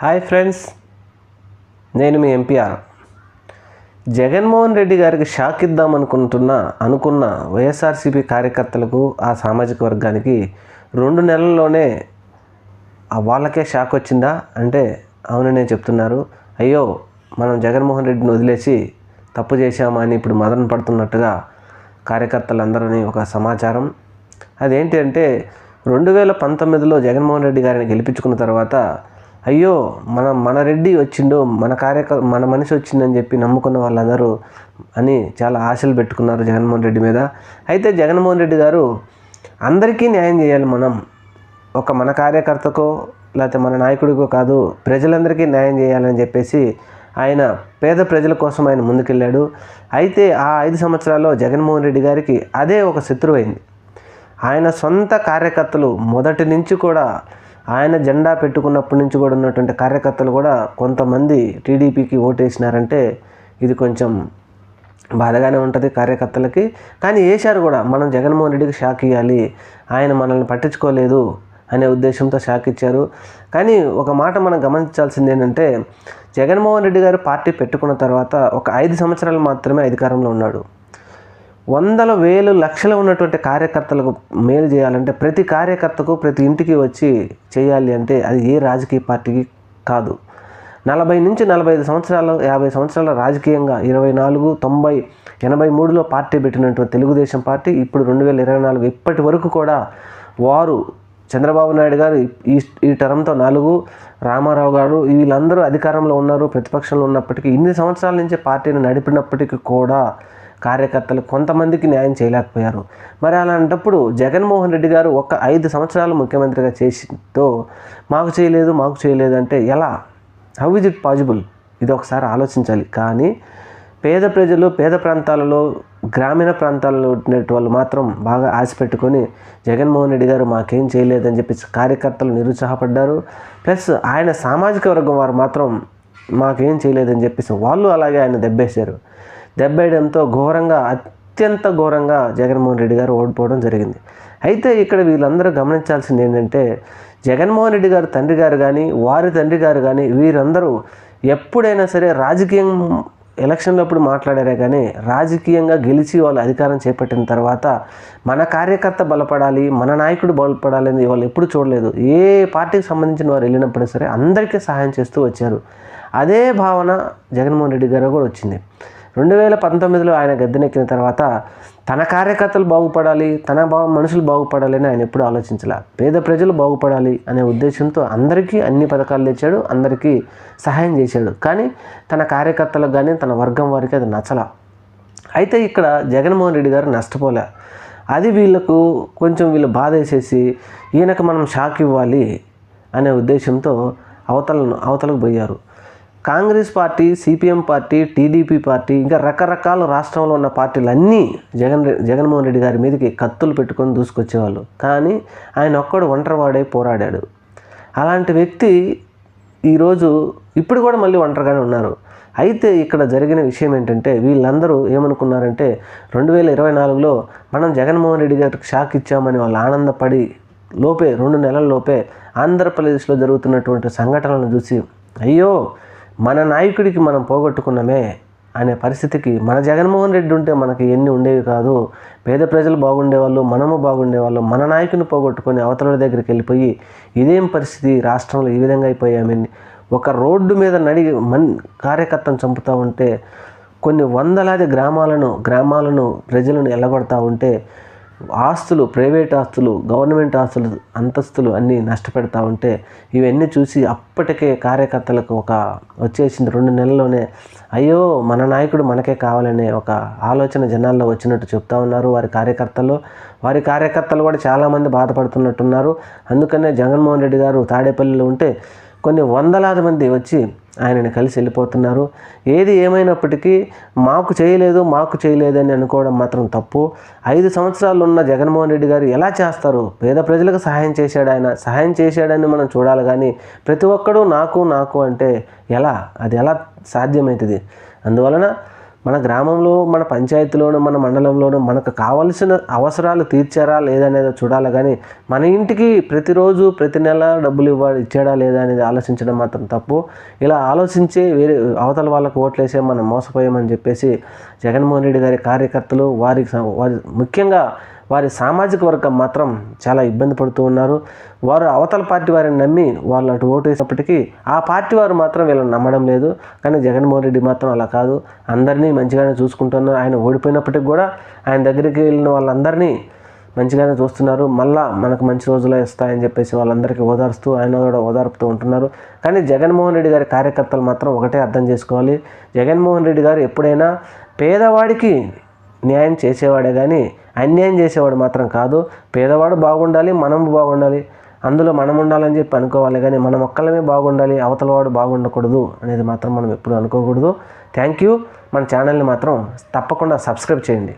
Hi friends నేను మీ MPR. Jaganmohan Reddy గారికి shock ఇద్దాం అనుకుంటున్న అనుకున్న వైఎస్ఆర్సీపీ కార్యకర్తలకు ఆ సామాజిక వర్గానికి రెండు నెలల్లోనే వాళ్ళకే షాక్ వచ్చిందా? అంటే అవుననే చెప్తున్నారు. అయ్యో మనం జగన్మోహన్ రెడ్డిని వదిలేసి తప్పు చేశామా అని ఇప్పుడు మదన పడుతున్నట్టుగా కార్యకర్తలందరూ ఒక సమాచారం. అదేంటి అంటే రెండు వేల పంతొమ్మిదిలో జగన్మోహన్ రెడ్డి గారిని గెలిపించుకున్న తర్వాత అయ్యో మన మన రెడ్డి వచ్చిండు మన కార్యక మన మనిషి వచ్చిందని చెప్పి నమ్ముకున్న వాళ్ళందరూ అని చాలా ఆశలు పెట్టుకున్నారు జగన్మోహన్ రెడ్డి మీద. అయితే జగన్మోహన్ రెడ్డి గారు అందరికీ న్యాయం చేయాలి మనం. ఒక మన కార్యకర్తకో లేకపోతే మన నాయకుడికో కాదు ప్రజలందరికీ న్యాయం చేయాలని చెప్పేసి ఆయన పేద ప్రజల కోసం ఆయన ముందుకెళ్ళాడు. అయితే ఆ ఐదు సంవత్సరాల్లో జగన్మోహన్ రెడ్డి గారికి అదే ఒక శత్రువైంది. ఆయన సొంత కార్యకర్తలు మొదటి నుంచి కూడా ఆయన జెండా పెట్టుకున్నప్పటి నుంచి కూడా ఉన్నటువంటి కార్యకర్తలు కూడా కొంతమంది టీడీపీకి ఓటేసినారంటే ఇది కొంచెం బాధగానే ఉంటుంది కార్యకర్తలకి. కానీ వేశారు కూడా మనం జగన్మోహన్ రెడ్డికి షాక్ ఇవ్వాలి ఆయన మనల్ని పట్టించుకోలేదు అనే ఉద్దేశంతో షాక్ ఇచ్చారు. కానీ ఒక మాట మనం గమనించాల్సింది ఏంటంటే జగన్మోహన్ రెడ్డి గారు పార్టీ పెట్టుకున్న తర్వాత ఒక ఐదు సంవత్సరాలు మాత్రమే అధికారంలో ఉన్నాడు. వందల వేలు లక్షలు ఉన్నటువంటి కార్యకర్తలకు మేలు చేయాలంటే ప్రతి కార్యకర్తకు ప్రతి ఇంటికి వచ్చి చేయాలి అంటే అది ఏ రాజకీయ పార్టీకి కాదు. నలభై నుంచి నలభై ఐదు సంవత్సరాలు యాభై సంవత్సరాల రాజకీయంగా ఇరవై నాలుగు తొంభై ఎనభై మూడులో పార్టీ పెట్టినటువంటి తెలుగుదేశం పార్టీ ఇప్పుడు రెండు వేల ఇరవై నాలుగు ఇప్పటి వరకు కూడా వారు చంద్రబాబు నాయుడు గారు ఈ ఈ టర్మ్తో నాలుగు రామారావు గారు వీళ్ళందరూ అధికారంలో ఉన్నారు ప్రతిపక్షంలో ఉన్నప్పటికీ ఇన్ని సంవత్సరాల నుంచి పార్టీని నడిపినప్పటికీ కూడా కార్యకర్తలు కొంతమందికి న్యాయం చేయలేకపోయారు. మరి అలాంటప్పుడు జగన్మోహన్ రెడ్డి గారు ఒక ఐదు సంవత్సరాలు ముఖ్యమంత్రిగా చేసితో మాకు చేయలేదు మాకు చేయలేదు అంటే ఎలా? హౌ ఇజ్ ఇట్ పాసిబుల్ ఇది ఒకసారి ఆలోచించాలి. కానీ పేద ప్రజలు పేద ప్రాంతాలలో గ్రామీణ ప్రాంతాల్లో ఉండేటి వాళ్ళు మాత్రం బాగా ఆశ పెట్టుకొని జగన్మోహన్ రెడ్డి గారు మాకేం చేయలేదని చెప్పి కార్యకర్తలు నిరుత్సాహపడ్డారు. ప్లస్ ఆయన సామాజిక వర్గం వారు మాత్రం మాకేం చేయలేదని చెప్పేసి వాళ్ళు అలాగే ఆయన దెబ్బేశారు. దెబ్బేయడంతో ఘోరంగా అత్యంత ఘోరంగా జగన్మోహన్ రెడ్డి గారు ఓడిపోవడం జరిగింది. అయితే ఇక్కడ వీళ్ళందరూ గమనించాల్సింది ఏంటంటే జగన్మోహన్ రెడ్డి గారు తండ్రి గారు కానీ వారి తండ్రి గారు కానీ వీరందరూ ఎప్పుడైనా సరే రాజకీయం ఎలక్షన్లప్పుడు మాట్లాడారే కానీ రాజకీయంగా గెలిచి వాళ్ళు అధికారం చేపట్టిన తర్వాత మన కార్యకర్త బలపడాలి మన నాయకుడు బలపడాలి అని వాళ్ళు ఎప్పుడు చూడలేదు. ఏ పార్టీకి సంబంధించిన వారు వెళ్ళినప్పుడు సరే అందరికీ సహాయం చేస్తూ వచ్చారు. అదే భావన జగన్మోహన్ రెడ్డి గారు కూడా వచ్చింది. రెండు వేల పంతొమ్మిదిలో ఆయన గద్దెనెక్కిన తర్వాత తన కార్యకర్తలు బాగుపడాలి తన బా మనుషులు బాగుపడాలి అని ఆయన ఎప్పుడు ఆలోచించాల. పేద ప్రజలు బాగుపడాలి అనే ఉద్దేశంతో అందరికీ అన్ని పథకాలు తెచ్చాడు అందరికీ సహాయం చేశాడు. కానీ తన కార్యకర్తలకు కానీ తన వర్గం వారికి అది నచ్చల. అయితే ఇక్కడ జగన్మోహన్ రెడ్డి గారు నష్టపోలే. అది వీళ్ళకు కొంచెం వీళ్ళు బాధ వేసేసి ఈయనకు మనం షాక్ ఇవ్వాలి అనే ఉద్దేశంతో అవతలను అవతలకు పోయారు. Congress party CPM party TDP party ఇంకా రకరకాల రాష్ట్రంలో ఉన్న పార్టీలు అన్నీ జగన్ జగన్మోహన్ రెడ్డి గారి మీదకి కత్తులు పెట్టుకొని దూసుకొచ్చేవాళ్ళు. కానీ ఆయన ఒక్కడు ఒంటరివాడై పోరాడాడు. అలాంటి వ్యక్తి ఈరోజు ఇప్పుడు కూడా మళ్ళీ ఒంటరిగానే ఉన్నారు. అయితే ఇక్కడ జరిగిన విషయం ఏంటంటే వీళ్ళందరూ ఏమనుకున్నారంటే రెండు వేల ఇరవై నాలుగులో మనం జగన్మోహన్ రెడ్డి గారికి షాక్ ఇచ్చామని వాళ్ళు ఆనందపడి లోపే రెండు నెలల లోపే ఆంధ్రప్రదేశ్లో జరుగుతున్నటువంటి సంఘటనలను చూసి అయ్యో మన నాయకుడికి మనం పోగొట్టుకున్నామే అనే పరిస్థితికి మన జగన్మోహన్ రెడ్డి ఉంటే మనకి ఎన్ని ఉండేవి కాదు. పేద ప్రజలు బాగుండేవాళ్ళు మనము బాగుండేవాళ్ళు. మన నాయకుని పోగొట్టుకొని అవతల దగ్గరికి వెళ్ళిపోయి ఇదేం పరిస్థితి? రాష్ట్రంలో ఈ విధంగా అయిపోయామని ఒక రోడ్డు మీద నడిగి మన్ కార్యకర్తను చంపుతూ ఉంటే కొన్ని వందలాది గ్రామాలను గ్రామాలను ప్రజలను ఎల్లగొడతా ఉంటే ఆస్తులు ప్రైవేట్ ఆస్తులు గవర్నమెంట్ ఆస్తులు అంతస్తులు అన్నీ నష్టపెడతా ఉంటే ఇవన్నీ చూసి అప్పటికే కార్యకర్తలకు ఒక వచ్చేసింది రెండు నెలల్లోనే. అయ్యో మన నాయకుడు మనకే కావాలనే ఒక ఆలోచన జనాల్లో వచ్చినట్టు చెప్తా ఉన్నారు వారి కార్యకర్తలు. వారి కార్యకర్తలు కూడా చాలామంది బాధపడుతున్నట్టున్నారు. అందుకనే జగన్మోహన్ రెడ్డి గారు తాడేపల్లిలో ఉంటే కొన్ని వందలాది మంది వచ్చి ఆయనని కలిసి వెళ్ళిపోతున్నారు. ఏది ఏమైనప్పటికీ మాకు చేయలేదు మాకు చేయలేదు అని అనుకోవడం మాత్రం తప్పు. ఐదు సంవత్సరాలు ఉన్న జగన్మోహన్ రెడ్డి గారు ఎలా చేస్తారు? పేద ప్రజలకు సహాయం చేశాడు ఆయన. సహాయం చేశాడని మనం చూడాలి కానీ ప్రతి ఒక్కడూ నాకు నాకు అంటే ఎలా? అది ఎలా సాధ్యమవుతుంది? అందువలన మన గ్రామంలో మన పంచాయతీలోనూ మన మండలంలోనూ మనకు కావలసిన అవసరాలు తీర్చారా లేదనేది చూడాలి. కానీ మన ఇంటికి ప్రతిరోజు ప్రతి నెల డబ్బులు ఇవ్వ ఇచ్చాడా లేదా అనేది ఆలోచించడం మాత్రం తప్పు. ఇలా ఆలోచించి వేరే అవతల వాళ్ళకు ఓట్లేసే మనం మోసపోయామని చెప్పేసి జగన్మోహన్ రెడ్డి గారి కార్యకర్తలు వారికి వారి ముఖ్యంగా వారి సామాజిక వర్గం మాత్రం చాలా ఇబ్బంది పడుతూ ఉన్నారు. వారు అవతల పార్టీ వారిని నమ్మి వాళ్ళు అటు ఓటు వేసినప్పటికీ ఆ పార్టీ వారు మాత్రం వీళ్ళని నమ్మడం లేదు. కానీ జగన్మోహన్ రెడ్డి మాత్రం అలా కాదు. అందరినీ మంచిగానే చూసుకుంటున్నారు. ఆయన ఓడిపోయినప్పటికి కూడా ఆయన దగ్గరికి వెళ్ళిన వాళ్ళందరినీ మంచిగానే చూస్తున్నారు. మళ్ళా మనకు మంచి రోజులే ఇస్తాయని చెప్పేసి వాళ్ళందరికీ ఓదారుస్తూ ఆయన కూడా ఓదార్పుతూ ఉంటున్నారు. కానీ జగన్మోహన్ రెడ్డి గారి కార్యకర్తలు మాత్రం ఒకటే అర్థం చేసుకోవాలి. జగన్మోహన్ రెడ్డి గారు ఎప్పుడైనా పేదవాడికి న్యాయం చేసేవాడే కానీ అన్యాయం చేసేవాడు మాత్రం కాదు. పేదవాడు బాగుండాలి మనం బాగుండాలి. అందులో మనం ఉండాలని చెప్పి అనుకోవాలి కానీ మనం ఒక్కళ్ళమే బాగుండాలి అవతలవాడు బాగుండకూడదు అనేది మాత్రం మనం ఎప్పుడు అనుకోకూడదు. థ్యాంక్ యూ మన ఛానల్ని మాత్రం తప్పకుండా సబ్స్క్రైబ్ చేయండి.